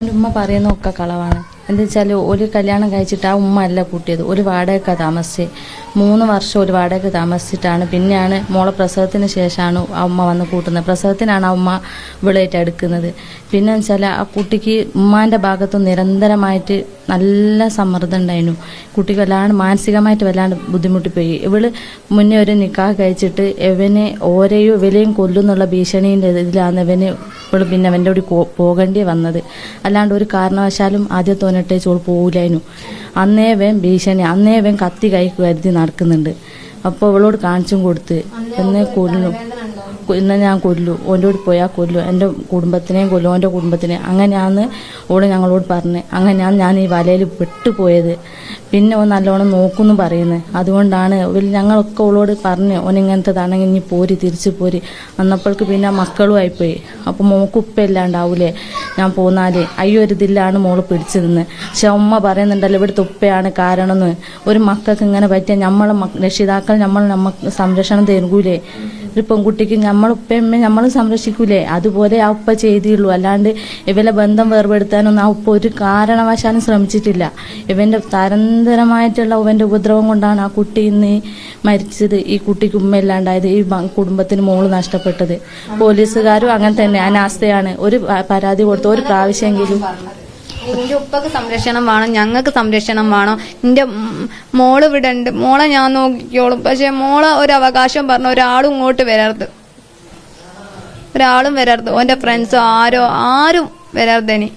എന്റെ ഉമ്മ പറയുന്നതൊക്കെ കളവാണ്. എന്താ വെച്ചാൽ ഒരു കല്യാണം കഴിച്ചിട്ട് ആ ഉമ്മ അല്ല കൂട്ടിയത് ഒരു വാടക താമസിച്ച്. മൂന്ന് വർഷം ഒരു വാടക താമസിച്ചിട്ടാണ്. പിന്നെയാണ് മോളെ പ്രസവത്തിന് ശേഷമാണ് ആ ഉമ്മ വന്ന് കൂട്ടുന്നത് പ്രസവത്തിനാണ് ആ ഉമ്മ വിളയിട്ട് എടുക്കുന്നത് പിന്നെ വെച്ചാൽ ആ കുട്ടിക്ക് ഉമ്മാന്റെ ഭാഗത്ത് നിരന്തരമായിട്ട് നല്ല സമ്മർദ്ദം ഉണ്ടായിരുന്നു. കുട്ടിക്ക് വല്ലാണ്ട് മാനസികമായിട്ട് വല്ലാണ്ട് ബുദ്ധിമുട്ടിപ്പോയി. ഇവൾ മുന്നേ ഒരു നിക്കാഹ് കഴിച്ചിട്ട് എവനെ ഓരെയും ഇവലെയും കൊല്ലുന്നുള്ള ഭീഷണീന്റെ ഇതിലാണ് ഇവന് ഇവൾ പിന്നെ അവന്റെ കൂടി പോകേണ്ടി വന്നത്. അല്ലാണ്ട് ഒരു കാരണവശാലും ആദ്യം തോന്നിട്ടേ ചോൾ പോകില്ലായിരുന്നു അന്നേ വേം ഭീഷണി അന്നേ വേം കത്തി കൈ കരുതി നടക്കുന്നുണ്ട്. അപ്പോൾ ഇവളോട് കാണിച്ചും കൊടുത്ത് എന്നെ കൊല്ലും. ഇന്ന് ഞാൻ കൊല്ലു ഓന്റെ കൂടി പോയാൽ കൊല്ലു എന്റെ കുടുംബത്തിനെയും കൊല്ലും ഓന്റെ കുടുംബത്തിനെ അങ്ങനെയാന്ന് ഓട് ഞങ്ങളോട് പറഞ്ഞ്. അങ്ങനെയാണ് ഞാൻ ഈ വലയിൽ പെട്ടുപോയത്. പിന്നെ ഓൻ നല്ലോണം നോക്കുന്നു പറയുന്നത് അതുകൊണ്ടാണ് ഞങ്ങളൊക്കെ ഓളോട് പറഞ്ഞ് ഓൻ തണങ്ങി ഇനി പോരി തിരിച്ചു പോരി. അന്നപ്പോൾക്ക് പിന്നെ മക്കളും ആയിപ്പോയി. അപ്പോൾ മോക്ക് ഉപ്പയില്ലാണ്ടാവൂലേ ഞാൻ പോന്നാൽ. അയ്യോ ഒരു ഇതിലാണ് മോൾ പിടിച്ചു നിന്ന് പക്ഷെ ഉമ്മ പറയുന്നുണ്ടല്ലോ ഇവിടുത്തെ ഉപ്പയാണ് കാരണമെന്ന്. ഒരു മക്കൾക്ക് ഇങ്ങനെ പറ്റിയ നമ്മളെ രക്ഷിതാക്കൾ നമ്മൾ നമുക്ക് സംരക്ഷണം തരൂലേ ഒരു പെൺകുട്ടിക്ക് നമ്മൾ ഉപ്പയമ്മ നമ്മൾ സംരക്ഷിക്കൂലേ? അതുപോലെ ആ ഉപ്പ ചെയ്തുള്ളൂ അല്ലാണ്ട് ഇവലെ ബന്ധം വേർപെടുത്താനൊന്നും ആ ഉപ്പ ഒരു കാരണവശാലും ശ്രമിച്ചിട്ടില്ല. ഇവന്റെ തരന്തരമായിട്ടുള്ള ഇവന്റെ ഉപദ്രവം കൊണ്ടാണ് ആ കുട്ടി ഇന്ന് മരിച്ചത്. ഈ കുട്ടിക്ക് ഉമ്മ ഇല്ലാണ്ടായത് ഈ കുടുംബത്തിന് മോൾ നഷ്ടപ്പെട്ടത്. പോലീസുകാരും അങ്ങനെ തന്നെ അനാസ്ഥയാണ്. ഒരു പരാതി കൊടുത്ത ഒരു പ്രാവശ്യമെങ്കിലും എന്റെ ഉപ്പക്ക് സംരക്ഷണം വേണം ഞങ്ങൾക്ക് സംരക്ഷണം വേണം. എന്റെ മോൾ ഇവിടെ ഉണ്ട്. മോളെ ഞാൻ നോക്കിക്കോളും. പക്ഷെ മോളെ ഒരു അവകാശം പറഞ്ഞ ഒരാളും ഇങ്ങോട്ട് വരരുത്. ഒരാളും വരരുത്. ഓന്റെ ഫ്രണ്ട്സോ ആരോ ആരും വരരുത് ഇനി.